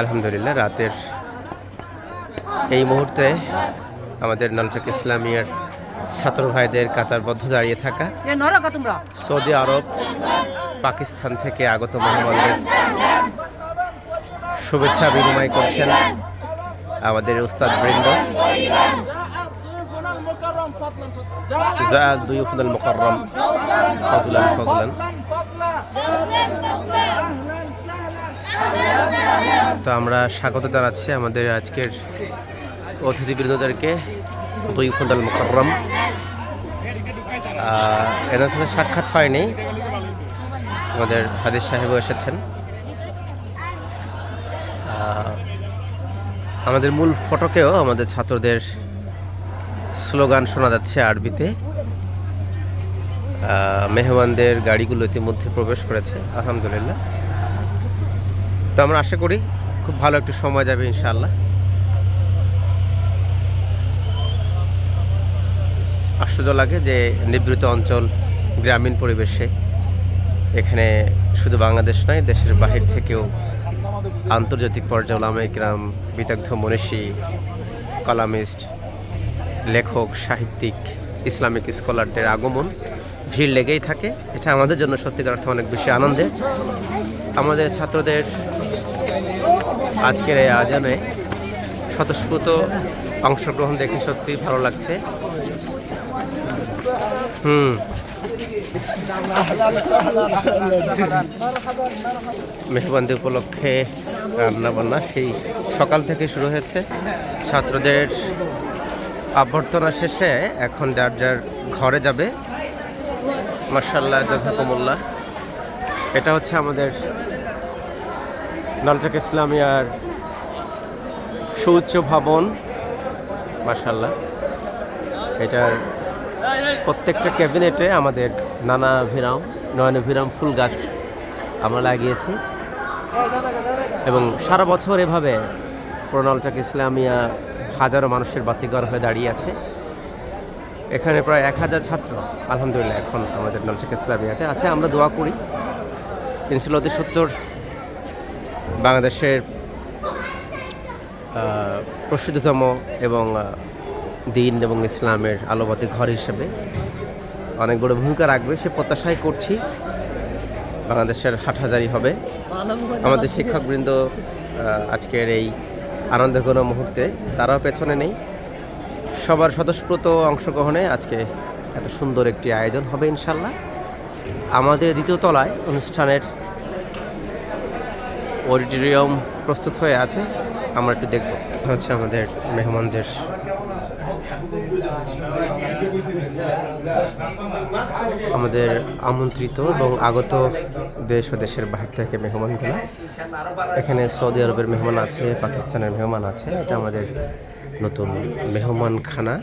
আলহামদুলিল্লাহ রাতের এই মুহূর্তে আমাদের নলচক ইসলামিয়ার ছাত্র ভাইদের কাতারবদ্ধ দাঁড়িয়ে থাকা সৌদি আরব পাকিস্তান থেকে আগত মেহমানদের শুভেচ্ছা বিনিময় করছেন আমাদের উস্তাদ বৃন্দ দুই ফদুল মোকাররম। ফজলান। তো আমরা স্বাগত জানাচ্ছি আমাদের আজকের অতিথিবৃন্দদেরকে দুই ফুন্ডাল মুকরম এনার সাথে সাক্ষাৎ হয়নি। আমাদের হাদিস সাহেবও এসেছেন। আমাদের মূল ফটকেও আমাদের ছাত্রদের স্লোগান শোনা যাচ্ছে আরবিতে। মেহমানদের গাড়িগুলো ইতিমধ্যে প্রবেশ করেছে, আলহামদুলিল্লাহ। তো আমরা আশা করি খুব ভালো একটি সময় যাবে ইনশাল্লাহ আশ্চর্য লাগে যে নিবৃত অঞ্চল গ্রামীণ পরিবেশে এখানে শুধু বাংলাদেশ নয়, দেশের বাহির থেকেও আন্তর্জাতিক পর্যায়ে গ্রাম বিদগ্ধ, মনীষী, কলামিস্ট, লেখক, সাহিত্যিক, ইসলামিক স্কলারদের আগমন ভিড় লেগেই থাকে। এটা আমাদের জন্য সত্যিকার অর্থে অনেক বেশি আনন্দের। আমাদের ছাত্রদের আজকের এই আয়োজনে স্বতঃস্ফূর্ত অংশগ্রহণ দেখে সত্যি ভালো লাগছে। হুম। মেহবান্দি উপলক্ষে রান্না বান্না সেই সকাল থেকে শুরু হয়েছে। ছাত্রদের অভ্যর্থনা শেষে এখন যার যার ঘরে যাবে মার্শাল্লাহ জাজাকুমুল্লাহ। এটা হচ্ছে আমাদের নলচক ইসলামিয়ার সুউচ্চ ভবন মার্শাল্লাহ এটার প্রত্যেকটা ক্যাবিনেটে আমাদের নানা ভিরাম, নয়ন ভিরাম ফুল গাছ আমরা লাগিয়েছি। এবং সারা বছর এভাবে প্রণালচক ইসলামিয়া হাজারো মানুষের বাতিঘর হয়ে দাঁড়িয়ে আছে। এখানে প্রায় এক হাজার ছাত্র, আলহামদুলিল্লাহ, এখন আমাদের নলচক ইসলামিয়াতে আছে। আমরা দোয়া করি অতি সত্তর বাংলাদেশের প্রসিদ্ধতম এবং দিন এবং ইসলামের আলোবাতি ঘর হিসেবে অনেক বড় ভূমিকা রাখবে। সে প্রত্যাশাই করছি বাংলাদেশের হাটহাজারি হবে। আমাদের শিক্ষকবৃন্দ আজকের এই আনন্দঘন মুহূর্তে তারাও পেছনে নেই। সবার স্বতঃস্ফূর্ত অংশগ্রহণে আজকে এত সুন্দর একটি আয়োজন হবে ইনশাল্লাহ। আমাদের দ্বিতীয় তলায় অনুষ্ঠানের অডিটোরিয়াম প্রস্তুত হয়ে আছে, আমরা একটু দেখব। হচ্ছে আমাদের মেহমানদের। আমাদের আমন্ত্রিত এবং আগত দেশ ও দেশের বাহির থেকে মেহমানগুলো। এখানে সৌদি আরবের মেহমান আছে, পাকিস্তানের মেহমান আছে। এটা আমাদের নতুন মেহমান খানা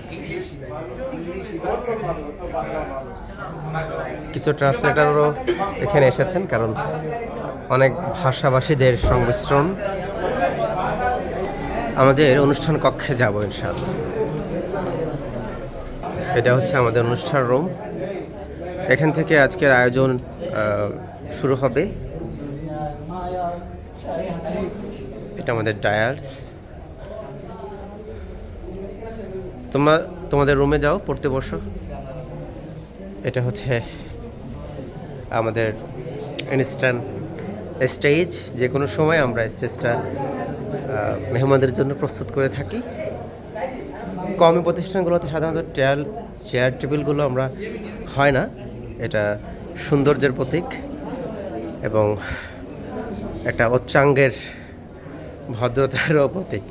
কিছু ট্রান্সলেটারও এখানে এসেছেন, কারণ অনেক ভাষাভাষীদের সংমিশ্রণ। আমাদের অনুষ্ঠান কক্ষে যাব ইনশাআল্লাহ। এটা হচ্ছে আমাদের অনুষ্ঠান রুম। এখান থেকে আজকের আয়োজন শুরু হবে। এটা আমাদের ডায়ার্স। তোমরা, তোমাদের রুমে যাও, পড়তে বসো। এটা হচ্ছে আমাদের ইনস্ট্যান্ট স্টেজ যে কোনো সময় আমরা স্টেজটা মেহমানদের জন্য প্রস্তুত করে থাকি। কমি প্রতিষ্ঠানগুলোতে সাধারণত চেয়ার চেয়ার টেবিলগুলো আমরা হয় না। এটা সৌন্দর্যের প্রতীক এবং একটা উচ্চাঙ্গের ভদ্রতারও প্রতীক।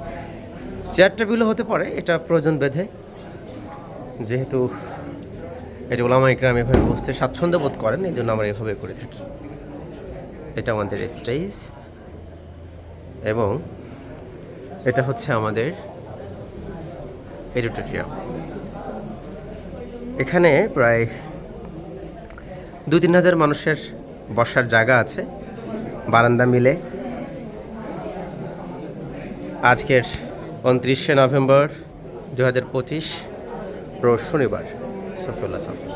চেয়ার টেবিলও হতে পারে, এটা প্রয়োজন বেঁধে। যেহেতু এটা ওলামা ইকরাম এভাবে বসতে স্বাচ্ছন্দ্য বোধ করেন, এই জন্য আমরা এভাবে করে থাকি। এটা আমাদের স্টেজ এবং এটা হচ্ছে আমাদের এডিটোরিয়াম এখানে প্রায় দু তিন হাজার মানুষের বসার জায়গা আছে, বারান্দা মিলে। আজকের উনত্রিশে নভেম্বর দু হাজার পঁচিশ শনিবার, সফিউল্লাহ সাফি।